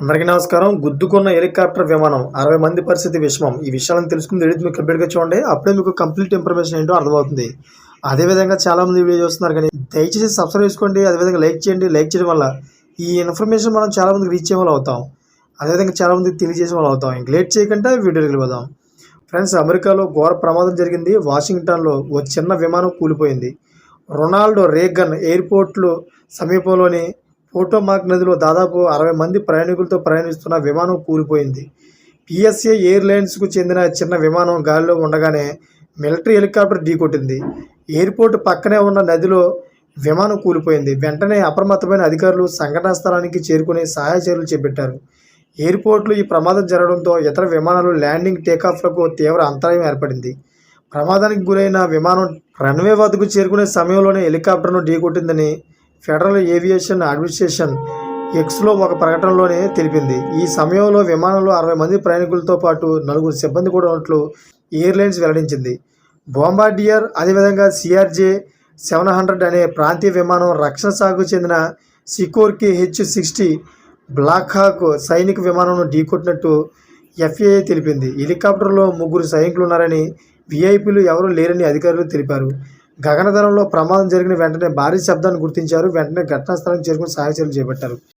అందరికీ నమస్కారం. గుద్దుకున్న హెలికాప్టర్ విమానం అరవై మంది పరిస్థితి విషమం. ఈ విషయాలను తెలుసుకుని ఎడిట్ మీకు కంప్లీట్గా చూడండి. అప్పుడే మీకు కంప్లీట్ ఇన్ఫర్మేషన్ ఏంటో అర్థమవుతుంది. అదేవిధంగా చాలామంది వీడియో చూస్తున్నారు కానీ దయచేసి సబ్స్క్రైబ్ చేసుకోండి. అదేవిధంగా లైక్ చేయండి. లైక్ చేయడం వల్ల ఈ ఇన్ఫర్మేషన్ మనం చాలామందికి రీచ్ చేయడం అవుతాం. అదేవిధంగా చాలామందికి తెలియజేసే వాళ్ళు అవుతాం. ఇంక లేట్ చేయకుండా వీడియోకి వెళ్ళిపోదాం. ఫ్రెండ్స్ అమెరికాలో ఘోర ప్రమాదం జరిగింది. వాషింగ్టన్లో ఓ చిన్న విమానం కూలిపోయింది. రొనాల్డో రేగన్ ఎయిర్పోర్ట్లో సమీపంలోని పోటోమాక్ నదిలో దాదాపు అరవై మంది ప్రయాణికులతో ప్రయాణిస్తున్న విమానం కూలిపోయింది. పిఎస్ఏ ఎయిర్లైన్స్కు చెందిన చిన్న విమానం గాలిలో ఉండగానే మిలిటరీ హెలికాప్టర్ ఢీకొట్టింది. ఎయిర్పోర్ట్ పక్కనే ఉన్న నదిలో విమానం కూలిపోయింది. వెంటనే అప్రమత్తమైన అధికారులు సంఘటనా స్థలానికి చేరుకుని సహాయ చర్యలు చేపట్టారు. ఎయిర్పోర్ట్లో ఈ ప్రమాదం జరగడంతో ఇతర విమానాలు ల్యాండింగ్ టేకాఫ్లకు తీవ్ర అంతరాయం ఏర్పడింది. ప్రమాదానికి గురైన విమానం రన్వే వద్దకు చేరుకునే సమయంలోనే హెలికాప్టర్ను ఢీకొట్టిందని ఫెడరల్ ఏవియేషన్ అడ్మినిస్ట్రేషన్ ఎక్స్లో ఒక ప్రకటనలోనే తెలిపింది. ఈ సమయంలో విమానంలో అరవై మంది ప్రయాణికులతో పాటు నలుగురు సిబ్బంది కూడా ఉన్నట్లు ఎయిర్లైన్స్ వెల్లడించింది. బొంబార్డియర్ అదేవిధంగా సిఆర్జే సెవెన్ హండ్రెడ్ అనే ప్రాంతీయ విమానం రక్షణ శాఖకు చెందిన Sikorsky H sixty Black Hawk సైనిక విమానంను ఢీకొట్టినట్టు ఎఫ్ఏఏ తెలిపింది. హెలికాప్టర్లో ముగ్గురు సైనికులు ఉన్నారని విఐపీలు ఎవరూ లేరని అధికారులు తెలిపారు. గగనతలంలో ప్రమాదం జరిగిన వెంటనే భారీ శబ్దాన్ని గుర్తించారు. వెంటనే ఘటనా స్థలానికి చేరుకుని సహాయ చర్యలు చేపట్టారు.